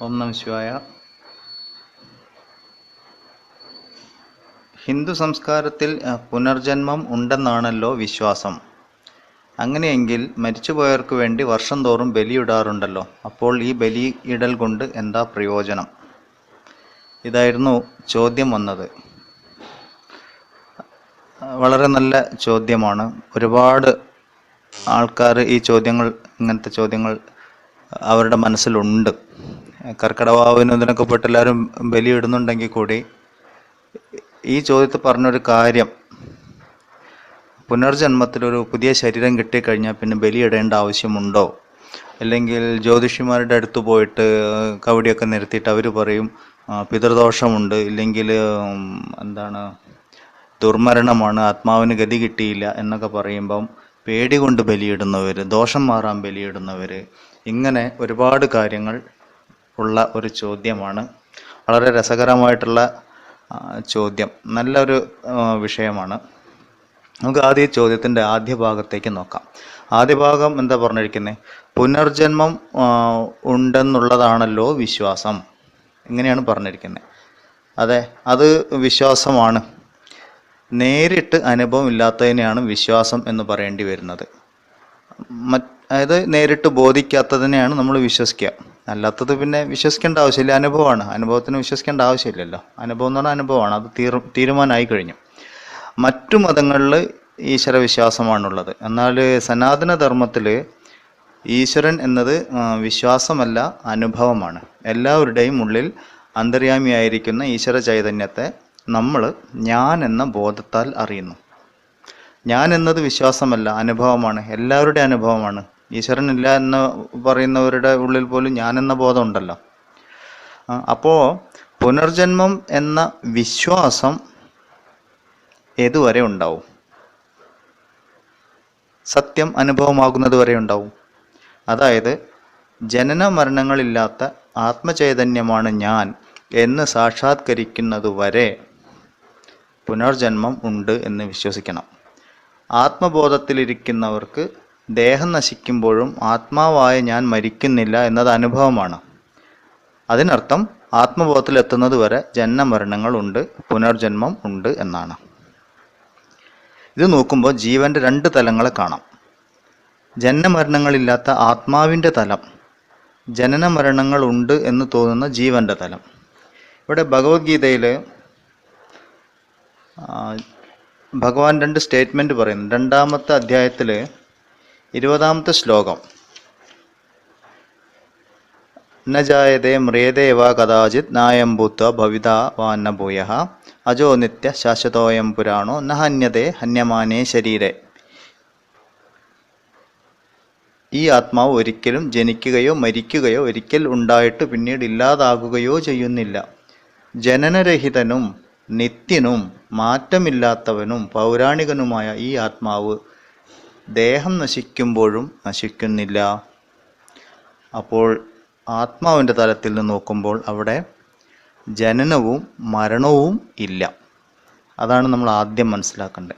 ഓം ശിവായ. ഹിന്ദു സംസ്കാരത്തിൽ പുനർജന്മം ഉണ്ടെന്നാണല്ലോ വിശ്വാസം. അങ്ങനെയെങ്കിൽ മരിച്ചുപോയവർക്ക് വേണ്ടി വർഷം തോറും ബലിയിടാറുണ്ടല്ലോ. അപ്പോൾ ഈ ബലി ഇടൽ കൊണ്ട് എന്താ പ്രയോജനം? ഇതായിരുന്നു ചോദ്യം വന്നത്. വളരെ നല്ല ചോദ്യമാണ്. ഒരുപാട് ആൾക്കാർ ഈ ചോദ്യങ്ങൾ ഇങ്ങനത്തെ ചോദ്യങ്ങൾ അവരുടെ മനസ്സിലുണ്ട്. കർക്കിടവാവിനും പെട്ട് എല്ലാവരും ബലിയിടുന്നുണ്ടെങ്കിൽ കൂടി ഈ ചോദ്യത്തിൽ പറഞ്ഞൊരു കാര്യം പുനർജന്മത്തിലൊരു പുതിയ ശരീരം കിട്ടിക്കഴിഞ്ഞാൽ പിന്നെ ബലിയിടേണ്ട ആവശ്യമുണ്ടോ? അല്ലെങ്കിൽ ജ്യോതിഷിമാരുടെ അടുത്ത് പോയിട്ട് കവടിയൊക്കെ നിരത്തിയിട്ട് അവർ പറയും പിതൃദോഷമുണ്ട് ഇല്ലെങ്കിൽ എന്താണ് ദുർമരണമാണ് ആത്മാവിന് ഗതി കിട്ടിയില്ല എന്നൊക്കെ പറയുമ്പം പേടി കൊണ്ട് ബലിയിടുന്നവർ ദോഷം മാറാൻ ബലിയിടുന്നവർ ഇങ്ങനെ ഒരുപാട് കാര്യങ്ങൾ ഉള്ള ഒരു ചോദ്യമാണ്. വളരെ രസകരമായിട്ടുള്ള ചോദ്യം. നല്ലൊരു വിഷയമാണ്. നമുക്ക് ആദ്യ ചോദ്യത്തിന്റെ ആദ്യ ഭാഗത്തേക്ക് നോക്കാം. ആദ്യ ഭാഗം എന്താ പറഞ്ഞിരിക്കുന്നത് പുനർജന്മം ഉണ്ടെന്നുള്ളതാണല്ലോ വിശ്വാസം. ഇങ്ങനെയാണ് പറഞ്ഞിരിക്കുന്നത് അതെ അത് വിശ്വാസമാണ്. നേരിട്ട് അനുഭവം ഇല്ലാത്തതിനെയാണ് വിശ്വാസം എന്ന് പറയേണ്ടി വരുന്നത്. മറ്റ് അതായത് നേരിട്ട് ബോധിക്കാത്തതിനെയാണ് നമ്മൾ വിശ്വസിക്കുക. അല്ലാത്തത് പിന്നെ വിശ്വസിക്കേണ്ട ആവശ്യമില്ല. അനുഭവമാണ്. അനുഭവത്തിന് വിശ്വസിക്കേണ്ട ആവശ്യമില്ലല്ലോ. അനുഭവം എന്ന് പറഞ്ഞാൽ അനുഭവമാണ്. അത് തീർ തീരുമാനമായി കഴിഞ്ഞു. മറ്റു മതങ്ങളിൽ ഈശ്വരവിശ്വാസമാണുള്ളത്. എന്നാൽ സനാതന ധർമ്മത്തിൽ ഈശ്വരൻ എന്നത് വിശ്വാസമല്ല അനുഭവമാണ്. എല്ലാവരുടെയും ഉള്ളിൽ അന്തര്യാമിയായിരിക്കുന്ന ഈശ്വര ചൈതന്യത്തെ നമ്മൾ ഞാൻ എന്ന ബോധത്താൽ അറിയുന്നു. ഞാൻ എന്നത് വിശ്വാസമല്ല അനുഭവമാണ്. എല്ലാവരുടെ അനുഭവമാണ്. ഈശ്വരനില്ല എന്ന് പറയുന്നവരുടെ ഉള്ളിൽ പോലും ഞാൻ എന്ന ബോധം ഉണ്ടല്ലോ അപ്പോൾ അപ്പോ പുനർജന്മം എന്ന വിശ്വാസം ഏതുവരെ ഉണ്ടാവും? സത്യം അനുഭവമാകുന്നത് വരെ ഉണ്ടാവും. അതായത് ജനന മരണങ്ങളില്ലാത്ത ആത്മചൈതന്യമാണ് ഞാൻ എന്ന് സാക്ഷാത്കരിക്കുന്നത് വരെ പുനർജന്മം ഉണ്ട് എന്ന് വിശ്വസിക്കണം. ആത്മബോധത്തിലിരിക്കുന്നവർക്ക് ദേഹം നശിക്കുമ്പോഴും ആത്മാവായ ഞാൻ മരിക്കുന്നില്ല എന്നത് അനുഭവമാണ്. അതിനർത്ഥം ആത്മബോധത്തിൽ എത്തുന്നത് വരെ ജന്മമരണങ്ങൾ ഉണ്ട് പുനർജന്മം ഉണ്ട് എന്നാണ്. ഇത് നോക്കുമ്പോൾ ജീവന്റെ രണ്ട് തലങ്ങളെ കാണാം. ജന്മമരണങ്ങളില്ലാത്ത ആത്മാവിന്റെ തലം ജനന മരണങ്ങൾ ഉണ്ട് എന്ന് തോന്നുന്ന ജീവന്റെ തലം. ഇവിടെ ഭഗവത്ഗീതയിൽ ഭഗവാൻ രണ്ട് സ്റ്റേറ്റ്മെന്റ് പറയുന്നു. രണ്ടാമത്തെ അധ്യായത്തിൽ ഇരുപതാമത്തെ ശ്ലോകം. ന ജായതേ മ്രിയതേ വാ കഥാചിത് നായം ഭൂത്വ ഭവിത വാന്നഭൂയ. ഭൂയ അജോ നിത്യ ശാശ്വതോയം പുരാണോ നഹന്യതേ ഹന്യതേ ഹന്യമാനേ ശരീരേ. ഈ ആത്മാവ് ഒരിക്കലും ജനിക്കുകയോ മരിക്കുകയോ ഒരിക്കൽ ഉണ്ടായിട്ട് പിന്നീട് ഇല്ലാതാകുകയോ ചെയ്യുന്നില്ല. ജനനരഹിതനും നിത്യനും മാറ്റമില്ലാത്തവനും പൗരാണികനുമായ ഈ ആത്മാവ് ദേഹം നശിക്കുമ്പോഴും നശിക്കുന്നില്ല. അപ്പോൾ ആത്മാവിന്റെ തലത്തിൽ നിന്ന് നോക്കുമ്പോൾ അവിടെ ജനനവും മരണവും ഇല്ല. അതാണ് നമ്മൾ ആദ്യം മനസ്സിലാക്കേണ്ടത്.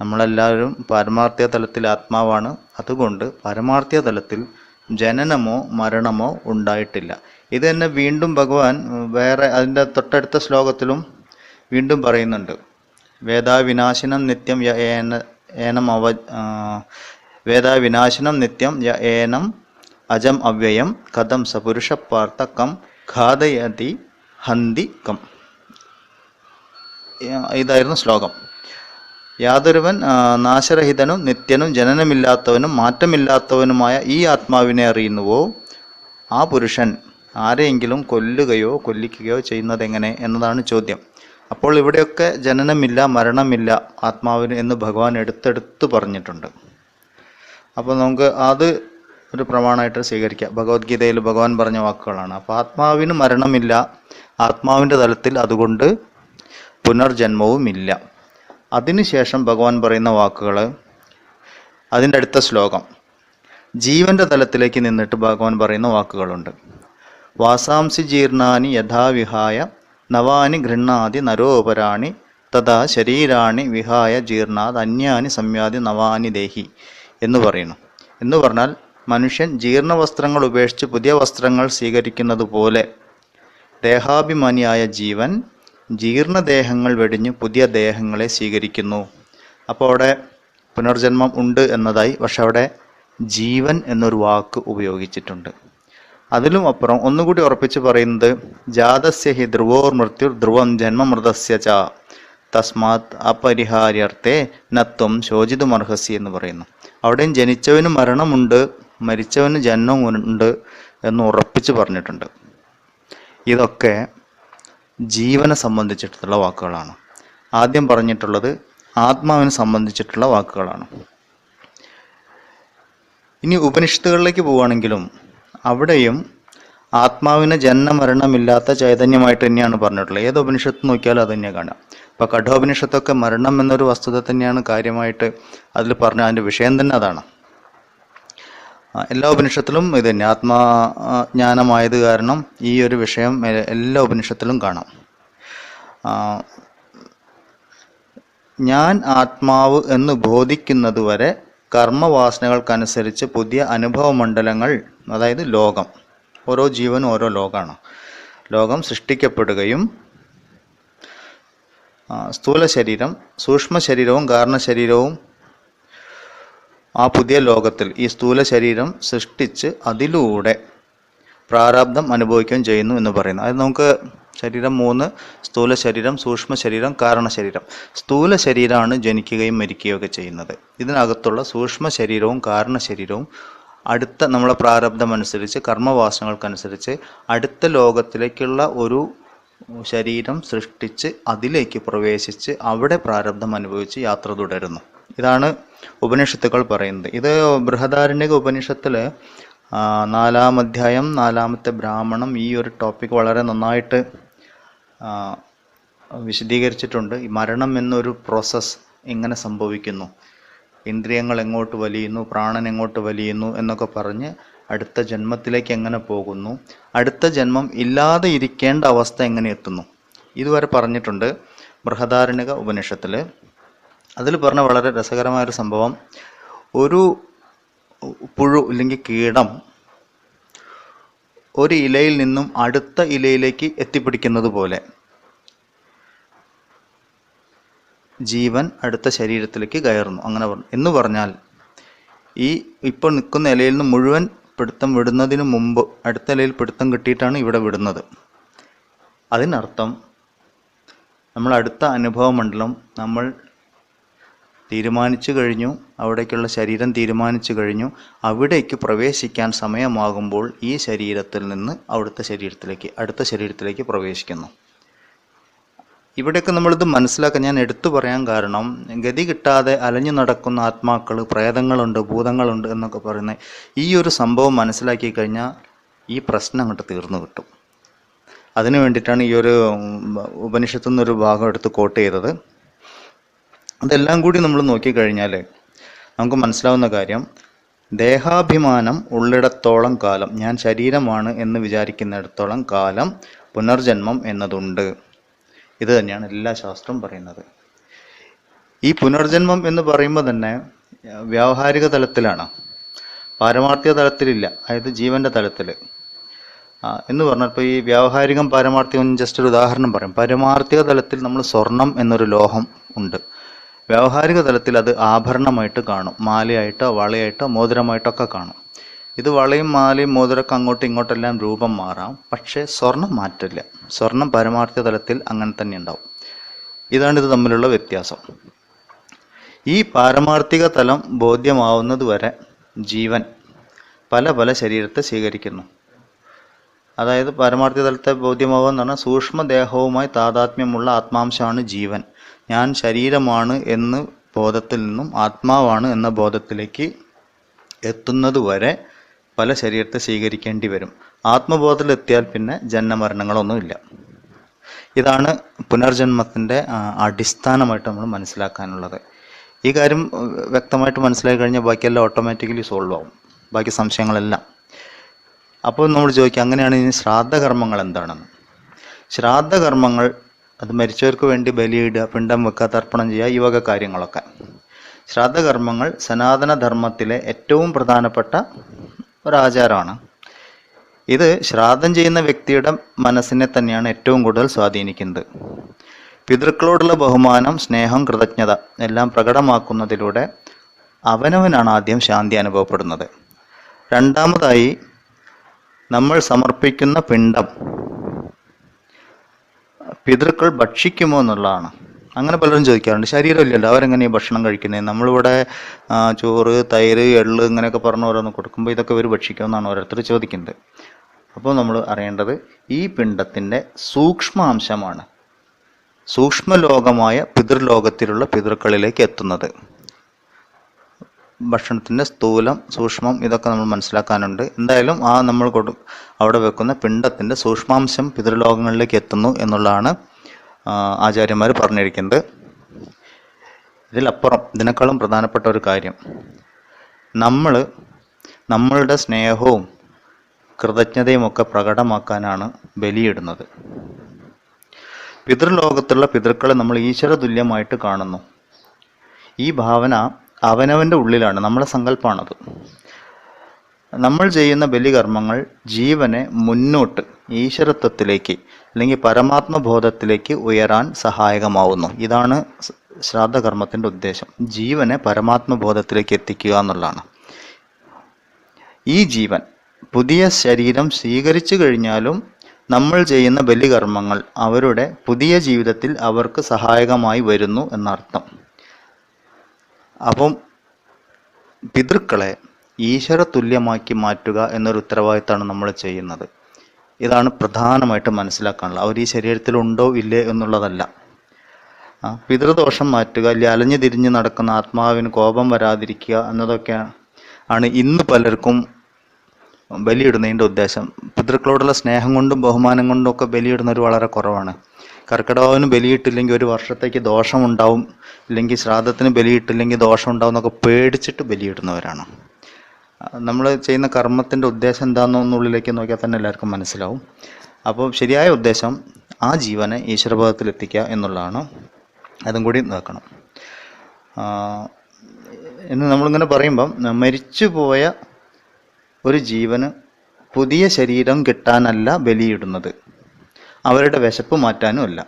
നമ്മളെല്ലാവരും പരമാർത്ഥ്യ തലത്തിൽ ആത്മാവാണ്. അതുകൊണ്ട് പരമാർത്ഥ്യ തലത്തിൽ ജനനമോ മരണമോ ഉണ്ടായിട്ടില്ല. ഇത് തന്നെ വീണ്ടും ഭഗവാൻ വേറെ അതിന്റെ തൊട്ടടുത്ത ശ്ലോകത്തിലും വീണ്ടും പറയുന്നുണ്ട്. വേദാവിനാശനം നിത്യം യ ഏന അവ വേദാവിനാശനം നിത്യം യ ഏനം അജം അവ്യയം കഥം സപുരുഷ പാർത്ഥ കം ഘാതയതി ഹന്തി കം. ഇതായിരുന്നു ശ്ലോകം. യാതൊരുവൻ നാശരഹിതനും നിത്യനും ജനനമില്ലാത്തവനും മാറ്റമില്ലാത്തവനുമായ ഈ ആത്മാവിനെ അറിയുന്നുവോ? ആ പുരുഷൻ ആരെയെങ്കിലും കൊല്ലുകയോ കൊല്ലിക്കുകയോ ചെയ്യുന്നതെങ്ങനെ? എന്നതാണ് ചോദ്യം. അപ്പോൾ ഇവിടെയൊക്കെ ജനനമില്ല മരണമില്ല ആത്മാവിന് എന്ന് ഭഗവാൻ എടുത്തെടുത്ത് പറഞ്ഞിട്ടുണ്ട്. അപ്പോൾ നമുക്ക് അത് ഒരു പ്രമാണമായിട്ട് സ്വീകരിക്കാം. ഭഗവത്ഗീതയിൽ ഭഗവാൻ പറഞ്ഞ വാക്കുകളാണ്. അപ്പോൾ ആത്മാവിന് മരണമില്ല ആത്മാവിന്റെ തലത്തിൽ അതുകൊണ്ട് പുനർജന്മവുമില്ല. അതിനുശേഷം ഭഗവാൻ പറയുന്ന വാക്കുകൾ അതിന്റെ അടുത്ത ശ്ലോകം. ജീവന്റെ തലത്തിലേക്ക് നിന്നിട്ട് ഭഗവാൻ പറയുന്ന വാക്കുകളുണ്ട്. വാസാംസി ജീർണാനി യഥാവിഹായ നവാനി ഗൃഹാതി നരോപരാണി തഥാ ശരീരാണി വിഹായ ജീർണാത് അന്യാനി സംയാതി നവാനി ദേഹി എന്ന് പറയുന്നു. എന്ന് പറഞ്ഞാൽ മനുഷ്യൻ ജീർണ വസ്ത്രങ്ങൾ ഉപേക്ഷിച്ച് പുതിയ വസ്ത്രങ്ങൾ സ്വീകരിക്കുന്നത് പോലെ ദേഹാഭിമാനിയായ ജീവൻ ജീർണദേഹങ്ങൾ വെടിഞ്ഞ് പുതിയ ദേഹങ്ങളെ സ്വീകരിക്കുന്നു. അപ്പോൾ അവിടെ പുനർജന്മം ഉണ്ട് എന്നതായി പക്ഷെ അവിടെ ജീവൻ എന്നൊരു വാക്ക് ഉപയോഗിച്ചിട്ടുണ്ട്. അതിലും അപ്പുറം ഒന്നുകൂടി ഉറപ്പിച്ച് പറയുന്നത് ജാതസ്യ ഹി ധ്രുവോർ മൃത്യു ധ്രുവം ജന്മമൃതസ്യ ച. തസ്മാത് അപരിഹാര്യർത്ഥേ നത്വം ശോചിതുമർഹസി എന്ന് പറയുന്നു. അവിടെയും ജനിച്ചവന് മരണമുണ്ട് മരിച്ചവന് ജന്മമുണ്ട് എന്ന് ഉറപ്പിച്ച് പറഞ്ഞിട്ടുണ്ട്. ഇതൊക്കെ ജീവനെ സംബന്ധിച്ചിട്ടുള്ള വാക്കുകളാണ്. ആദ്യം പറഞ്ഞിട്ടുള്ളത് ആത്മാവിനെ സംബന്ധിച്ചിട്ടുള്ള വാക്കുകളാണ്. ഇനി ഉപനിഷത്തുകളിലേക്ക് പോവുകയാണെങ്കിലും അവിടെയും ആത്മാവിനെ ജന്മമരണമില്ലാത്ത ചൈതന്യമായിട്ട് തന്നെയാണ് പറഞ്ഞിട്ടുള്ളത്. ഏത് ഉപനിഷത്ത് നോക്കിയാലും അത് തന്നെ കാണാം ഇപ്പൊ കഠോപനിഷത്തൊക്കെ മരണം എന്നൊരു വസ്തുത തന്നെയാണ് കാര്യമായിട്ട് അതിൽ പറഞ്ഞ അതിന്റെ വിഷയം തന്നെ അതാണ്. എല്ലാ ഉപനിഷത്തിലും ഇത് തന്നെ. ആത്മാജ്ഞാനമായത് കാരണം ഈ ഒരു വിഷയം എല്ലാ ഉപനിഷത്തിലും കാണാം. ഞാൻ ആത്മാവ് എന്ന് ബോധിക്കുന്നതുവരെ കർമ്മവാസനകൾക്കനുസരിച്ച് പുതിയ അനുഭവ മണ്ഡലങ്ങൾ അതായത് ലോകം. ഓരോ ജീവനും ഓരോ ലോകമാണ് ലോകം സൃഷ്ടിക്കപ്പെടുകയും സ്ഥൂല ശരീരം സൂക്ഷ്മ ശരീരവും കാരണ ശരീരവും ആ പുതിയ ലോകത്തിൽ ഈ സ്ഥൂല ശരീരം സൃഷ്ടിച്ച് അതിലൂടെ പ്രാരാബ്ദം അനുഭവിക്കുകയും ചെയ്യുന്നു എന്ന് പറയുന്നു. അത് നമുക്ക് ശരീരം മൂന്ന് സ്ഥൂല ശരീരം സൂക്ഷ്മ ശരീരം കാരണ ശരീരം. സ്ഥൂല ശരീരമാണ് ജനിക്കുകയും മരിക്കുകയും ഒക്കെ ചെയ്യുന്നത്. ഇതിനകത്തുള്ള സൂക്ഷ്മ ശരീരവും കാരണ ശരീരവും അടുത്ത നമ്മളെ പ്രാരബ്ധം അനുസരിച്ച് കർമ്മവാസനകൾക്കനുസരിച്ച് അടുത്ത ലോകത്തിലേക്കുള്ള ഒരു ശരീരം സൃഷ്ടിച്ച് അതിലേക്ക് പ്രവേശിച്ച് അവിടെ പ്രാരബ്ധം അനുഭവിച്ച് യാത്ര തുടരുന്നു. ഇതാണ് ഉപനിഷത്തുക്കൾ പറയുന്നത്. ഇത് ബൃഹദാരണ്യക ഉപനിഷത്തിൽ നാലാം അധ്യായം നാലാമത്തെ ബ്രാഹ്മണം ഈ ഒരു ടോപ്പിക് വളരെ നന്നായിട്ട് വിശദീകരിച്ചിട്ടുണ്ട്. മരണം എന്നൊരു പ്രോസസ്സ് എങ്ങനെ സംഭവിക്കുന്നു. ഇന്ദ്രിയങ്ങൾ എങ്ങോട്ട് വലിയുന്നു പ്രാണൻ എങ്ങോട്ട് വലിയുന്നു എന്നൊക്കെ പറഞ്ഞ് അടുത്ത ജന്മത്തിലേക്ക് എങ്ങനെ പോകുന്നു അടുത്ത ജന്മം ഇല്ലാതെ ഇരിക്കേണ്ട അവസ്ഥ എങ്ങനെ എത്തുന്നു. ഇതുവരെ പറഞ്ഞിട്ടുണ്ട് ബൃഹദാരണിക ഉപനിഷത്തിൽ അതിൽ പറഞ്ഞ വളരെ രസകരമായൊരു സംഭവം. ഒരു പുഴു അല്ലെങ്കിൽ കീടം ഒരു ഇലയിൽ നിന്നും അടുത്ത ഇലയിലേക്ക് എത്തിപ്പിടിക്കുന്നത് പോലെ. ജീവൻ അടുത്ത ശരീരത്തിലേക്ക് കയറുന്നു. അങ്ങനെ പറഞ്ഞു എന്ന് പറഞ്ഞാൽ ഈ ഇപ്പോൾ നിൽക്കുന്ന ഇലയിൽ നിന്ന് മുഴുവൻ പിടുത്തം വിടുന്നതിന് മുമ്പ് അടുത്ത ഇലയിൽ പിടുത്തം കിട്ടിയിട്ടാണ് ഇവിടെ വിടുന്നത്. അതിനർത്ഥം നമ്മൾ അടുത്ത അനുഭവ മണ്ഡലം നമ്മൾ തീരുമാനിച്ചു കഴിഞ്ഞു അവിടേക്കുള്ള ശരീരം തീരുമാനിച്ചു കഴിഞ്ഞു അവിടേക്ക് പ്രവേശിക്കാൻ സമയമാകുമ്പോൾ ഈ ശരീരത്തിൽ നിന്ന് അവിടുത്തെ ശരീരത്തിലേക്ക് അടുത്ത ശരീരത്തിലേക്ക് പ്രവേശിക്കുന്നു. ഇവിടെയൊക്കെ നമ്മളിത് മനസ്സിലാക്കാൻ ഞാൻ എടുത്തു പറയാൻ കാരണം ഗതി കിട്ടാതെ അലഞ്ഞു നടക്കുന്ന ആത്മാക്കൾ പ്രേതങ്ങളുണ്ട് ഭൂതങ്ങളുണ്ട് എന്നൊക്കെ പറയുന്ന ഈ ഒരു സംഭവം മനസ്സിലാക്കി കഴിഞ്ഞാൽ ഈ പ്രശ്നം അങ്ങോട്ട് തീർന്നു കിട്ടും. അതിനു വേണ്ടിയിട്ടാണ് ഈ ഒരു ഉപനിഷത്തു നിന്നൊരു ഭാഗം എടുത്ത് കോട്ട് ചെയ്തത്. അതെല്ലാം കൂടി നമ്മൾ നോക്കിക്കഴിഞ്ഞാൽ നമുക്ക് മനസ്സിലാവുന്ന കാര്യം ദേഹാഭിമാനം ഉള്ളിടത്തോളം കാലം ഞാൻ ശരീരമാണ് എന്ന് വിചാരിക്കുന്നിടത്തോളം കാലം പുനർജന്മം എന്നതുണ്ട്. ഇത് തന്നെയാണ് എല്ലാ ശാസ്ത്രവും പറയുന്നത്. ഈ പുനർജന്മം എന്ന് പറയുമ്പോൾ തന്നെ വ്യാവഹാരിക തലത്തിലാണ്. പാരമാർത്ഥിക തലത്തിലില്ല. അതായത് ജീവന്റെ തലത്തിൽ എന്ന് പറഞ്ഞാൽ ഇപ്പോൾ ഈ വ്യാവഹാരികം പാരമാർത്ഥികം ജസ്റ്റ് ഒരു ഉദാഹരണം പറയും. പാരമാർത്ഥിക തലത്തിൽ നമ്മൾ സ്വർണം എന്നൊരു ലോഹം ഉണ്ട്. വ്യാവഹാരിക തലത്തിൽ അത് ആഭരണമായിട്ട് കാണും. മാലയായിട്ടോ വളയായിട്ടോ മോതിരമായിട്ടോ ഒക്കെ കാണും. ഇത് വളയും മാലയും മോതിരമൊക്കെ അങ്ങോട്ടും ഇങ്ങോട്ടെല്ലാം രൂപം മാറാം. പക്ഷേ സ്വർണം മാറ്റില്ല സ്വർണം പരമാർത്ഥ തലത്തിൽ അങ്ങനെ തന്നെ ഉണ്ടാവും. ഇതാണ് ഇത് തമ്മിലുള്ള വ്യത്യാസം. ഈ പാരമാർത്ഥിക തലം ബോധ്യമാവുന്നത് വരെ ജീവൻ പല പല ശരീരത്തെ സ്വീകരിക്കുന്നു. അതായത് പാരമാർത്ഥിക തലത്തെ ബോധ്യമാവുക എന്ന് പറഞ്ഞാൽ സൂക്ഷ്മദേഹവുമായി താതാത്മ്യമുള്ള ആത്മാംശമാണ് ജീവൻ. ഞാൻ ശരീരമാണ് എന്ന് ബോധത്തിൽ നിന്നും ആത്മാവാണ് എന്ന ബോധത്തിലേക്ക് എത്തുന്നത് വരെ പല ശരീരത്തെ സ്വീകരിക്കേണ്ടി വരും. ആത്മബോധത്തിലെത്തിയാൽ പിന്നെ ജന്മമരണങ്ങളൊന്നുമില്ല ഇതാണ് പുനർജന്മത്തിന്റെ അടിസ്ഥാനമായിട്ട് നമ്മൾ മനസ്സിലാക്കാനുള്ളത്. ഈ കാര്യം വ്യക്തമായിട്ട് മനസ്സിലാക്കി കഴിഞ്ഞാൽ ബാക്കിയെല്ലാം ഓട്ടോമാറ്റിക്കലി സോൾവ് ആവും. ബാക്കി സംശയങ്ങളെല്ലാം. അപ്പോൾ നമ്മൾ ചോദിക്കുക അങ്ങനെയാണ് ഇനി ശ്രാദ്ധകർമ്മങ്ങൾ എന്താണെന്ന്? ശ്രാദ്ധകർമ്മങ്ങൾ അത് മരിച്ചവർക്ക് വേണ്ടി ബലിയിടുക പിണ്ടം വെക്കുക തർപ്പണം ചെയ്യുക ഈ വക കാര്യങ്ങളൊക്കെ. ശ്രാദ്ധകർമ്മങ്ങൾ സനാതനധർമ്മത്തിലെ ഏറ്റവും പ്രധാനപ്പെട്ട ഒരാചാരമാണ്. ഇത് ശ്രാദ്ധം ചെയ്യുന്ന വ്യക്തിയുടെ മനസ്സിനെ തന്നെയാണ് ഏറ്റവും കൂടുതൽ സ്വാധീനിക്കുന്നത്. പിതൃക്കളോടുള്ള ബഹുമാനം സ്നേഹം കൃതജ്ഞത എല്ലാം പ്രകടമാക്കുന്നതിലൂടെ അവനവനാണ് ആദ്യം ശാന്തി അനുഭവപ്പെടുന്നത്. രണ്ടാമതായി നമ്മൾ സമർപ്പിക്കുന്ന പിണ്ടം പിതൃക്കൾ ഭക്ഷിക്കുമോ എന്നുള്ളതാണ്. അങ്ങനെ പലരും ചോദിക്കാറുണ്ട് ശരീരമില്ലല്ലോ അവരെങ്ങനെയാണ് ഭക്ഷണം കഴിക്കുന്നത് നമ്മളിവിടെ ചോറ് തൈര് എള്ള് ഇങ്ങനെയൊക്കെ പറഞ്ഞ് ഓരോന്ന് കൊടുക്കുമ്പോൾ ഇതൊക്കെ ഇവർ ഭക്ഷിക്കുമെന്നാണ് ഓരോരുത്തർ ചോദിക്കുന്നത്. അപ്പോൾ നമ്മൾ അറിയേണ്ടത് ഈ പിണ്ടത്തിന്റെ സൂക്ഷ്മാംശമാണ്. സൂക്ഷ്മലോകമായ പിതൃലോകത്തിലുള്ള പിതൃക്കളിലേക്ക് എത്തുന്നത്. ഭക്ഷണത്തിന്റെ സ്ഥൂലം സൂക്ഷ്മം ഇതൊക്കെ നമ്മൾ മനസ്സിലാക്കാനുണ്ട്. എന്തായാലും ആ നമ്മൾ കൊടു അവിടെ വെക്കുന്ന പിണ്ടത്തിന്റെ സൂക്ഷ്മാംശം പിതൃലോകങ്ങളിലേക്ക് എത്തുന്നു എന്നുള്ളതാണ് ആചാര്യന്മാർ പറഞ്ഞിരിക്കുന്നത്. ഇതിലപ്പുറം ഇതിനേക്കാളും പ്രധാനപ്പെട്ട ഒരു കാര്യം. നമ്മൾ നമ്മളുടെ സ്നേഹവും കൃതജ്ഞതയും ഒക്കെ പ്രകടമാക്കാനാണ് ബലിയിടുന്നത്. പിതൃലോകത്തുള്ള പിതൃക്കളെ നമ്മൾ ഈശ്വര തുല്യമായിട്ട് കാണുന്നു. ഈ ഭാവന അവനവന്റെ ഉള്ളിലാണ് നമ്മളെ സങ്കല്പമാണത് നമ്മൾ ചെയ്യുന്ന ബലികർമ്മങ്ങൾ ജീവനെ മുന്നോട്ട് ഈശ്വരത്വത്തിലേക്ക് അല്ലെങ്കിൽ പരമാത്മബോധത്തിലേക്ക് ഉയരാൻ സഹായകമാവുന്നു. ഇതാണ് ശ്രാദ്ധകർമ്മത്തിന്റെ ഉദ്ദേശം. ജീവനെ പരമാത്മബോധത്തിലേക്ക് എത്തിക്കുക എന്നുള്ളതാണ്. ഈ ജീവൻ പുതിയ ശരീരം സ്വീകരിച്ചു കഴിഞ്ഞാലും നമ്മൾ ചെയ്യുന്ന ബലികർമ്മങ്ങൾ അവരുടെ പുതിയ ജീവിതത്തിൽ അവർക്ക് സഹായകമായി വരുന്നു എന്നർത്ഥം. അപ്പം പിതൃക്കളെ ഈശ്വര തുല്യമാക്കി മാറ്റുക എന്നൊരു ഉത്തരവാദിത്തമാണ് നമ്മൾ ചെയ്യുന്നത്. ഇതാണ് പ്രധാനമായിട്ട് മനസ്സിലാക്കാനുള്ളത്. അവർ ഈ ശരീരത്തിലുണ്ടോ ഇല്ലേ എന്നുള്ളതല്ല. പിതൃദോഷം മാറ്റുക അല്ലെങ്കിൽ അലഞ്ഞു തിരിഞ്ഞ് നടക്കുന്ന ആത്മാവിന് കോപം വരാതിരിക്കുക എന്നതൊക്കെ ആണ് ഇന്ന് പലർക്കും ബലിയിടുന്നതിന്റെ ഉദ്ദേശം. പിതൃക്കളോടുള്ള സ്നേഹം കൊണ്ടും ബഹുമാനം കൊണ്ടും ഒക്കെ ബലിയിടുന്നവർ വളരെ കുറവാണ്. കർക്കിടകവിന് ബലിയിട്ടില്ലെങ്കിൽ ഒരു വർഷത്തേക്ക് ദോഷമുണ്ടാവും ഇല്ലെങ്കിൽ ശ്രാദ്ധത്തിന് ബലിയിട്ടില്ലെങ്കിൽ ദോഷം ഉണ്ടാവും എന്നൊക്കെ പേടിച്ചിട്ട് ബലിയിടുന്നവരാണ്. നമ്മൾ ചെയ്യുന്ന കർമ്മത്തിന്റെ ഉദ്ദേശം എന്താണെന്നുള്ളിലേക്ക് നോക്കിയാൽ തന്നെ എല്ലാവർക്കും മനസ്സിലാവും. അപ്പോൾ ശരിയായ ഉദ്ദേശം ആ ജീവനെ ഈശ്വരബോധത്തിൽ എത്തിക്കുക എന്നുള്ളതാണ്. അതും കൂടി നോക്കണം. എന്ന് നമ്മളിങ്ങനെ പറയുമ്പം മരിച്ചുപോയ ഒരു ജീവന് പുതിയ ശരീരം കിട്ടാനല്ല ബലിയിടുന്നത്. അവരുടെ വിശപ്പ് മാറ്റാനും അല്ല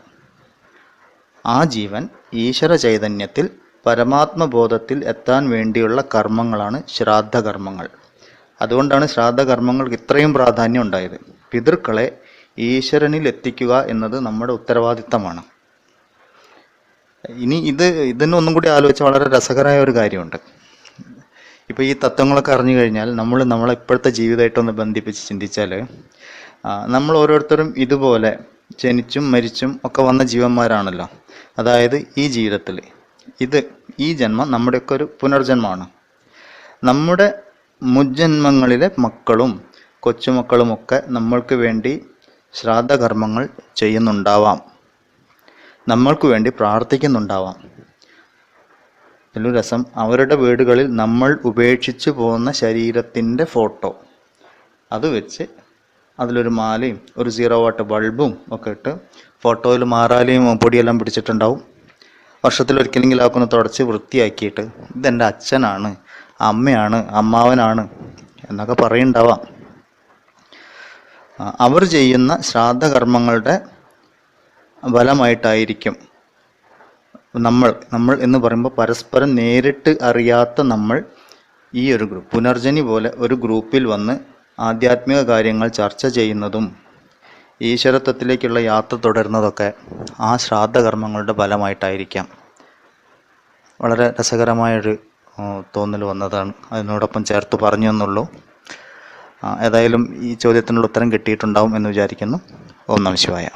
ആ ജീവൻ ഈശ്വര ചൈതന്യത്തിൽ പരമാത്മബോധത്തിൽ എത്താൻ വേണ്ടിയുള്ള കർമ്മങ്ങളാണ് ശ്രാദ്ധകർമ്മങ്ങൾ. അതുകൊണ്ടാണ് ശ്രാദ്ധകർമ്മങ്ങൾക്ക് ഇത്രയും പ്രാധാന്യം ഉണ്ടായത്. പിതൃക്കളെ ഈശ്വരനിൽ എത്തിക്കുക എന്നത് നമ്മുടെ ഉത്തരവാദിത്തമാണ്. ഇനി ഇത് ഇതിനെ ഒന്നും കൂടി ആലോചിച്ച വളരെ രസകരമായ ഒരു കാര്യമുണ്ട്. ഇപ്പോൾ ഈ തത്വങ്ങളൊക്കെ അറിഞ്ഞു കഴിഞ്ഞാൽ നമ്മൾ നമ്മളെ ഇപ്പോഴത്തെ ജീവിതമായിട്ടൊന്ന് ബന്ധിപ്പിച്ച് ചിന്തിച്ചാൽ നമ്മൾ ഓരോരുത്തരും ഇതുപോലെ ജനിച്ചും മരിച്ചും ഒക്കെ വന്ന ജീവന്മാരാണല്ലോ. അതായത് ഈ ജീവിതത്തിൽ ഇത് ഈ ജന്മം നമ്മുടെയൊക്കെ ഒരു പുനർജന്മമാണ്. നമ്മുടെ മുജ്ജന്മങ്ങളിലെ മക്കളും കൊച്ചുമക്കളുമൊക്കെ നമ്മൾക്ക് വേണ്ടി ശ്രാദ്ധകർമ്മങ്ങൾ ചെയ്യുന്നുണ്ടാവാം. നമ്മൾക്ക് വേണ്ടി പ്രാർത്ഥിക്കുന്നുണ്ടാവാം. രസം അവരുടെ വീടുകളിൽ നമ്മൾ ഉപേക്ഷിച്ചു പോകുന്ന ശരീരത്തിന്റെ ഫോട്ടോ. അത് വെച്ച് അതിലൊരു മാലയും ഒരു സീറോ വാട്ട് ബൾബും ഒക്കെ ഇട്ട് ഫോട്ടോയിൽ മാറാലയും പൊടിയെല്ലാം പിടിച്ചിട്ടുണ്ടാവും. വർഷത്തിലൊരിക്കലെങ്കിലും ആക്കുന്ന തുടച്ച് വൃത്തിയാക്കിയിട്ട് ഇതെന്റെ അച്ഛനാണ് അമ്മയാണ് അമ്മാവനാണ് എന്നൊക്കെ പറയുണ്ടാവാം അവർ ചെയ്യുന്ന ശ്രാദ്ധകർമ്മങ്ങളുടെ ഫലമായിട്ടായിരിക്കും നമ്മൾ നമ്മൾ എന്ന് പറയുമ്പോൾ പരസ്പരം നേരിട്ട് അറിയാത്ത നമ്മൾ ഈ ഒരു ഗ്രൂപ്പ് പുനർജനി പോലെ ഒരു ഗ്രൂപ്പിൽ വന്ന് ആധ്യാത്മിക കാര്യങ്ങൾ ചർച്ച ചെയ്യുന്നതും ഈശ്വരത്വത്തിലേക്കുള്ള യാത്ര തുടരുന്നതൊക്കെ ആ ശ്രാദ്ധകർമ്മങ്ങളുടെ ഫലമായിട്ടായിരിക്കാം. വളരെ രസകരമായൊരു തോന്നൽ വന്നതാണ്. അതിനോടൊപ്പം ചേർത്ത് പറഞ്ഞു എന്നുള്ളൂ. ഏതായാലും ഈ ചോദ്യത്തിനുള്ള ഉത്തരം കിട്ടിയിട്ടുണ്ടാവും എന്ന് വിചാരിക്കുന്നു. ഓം നമ ശിവായ.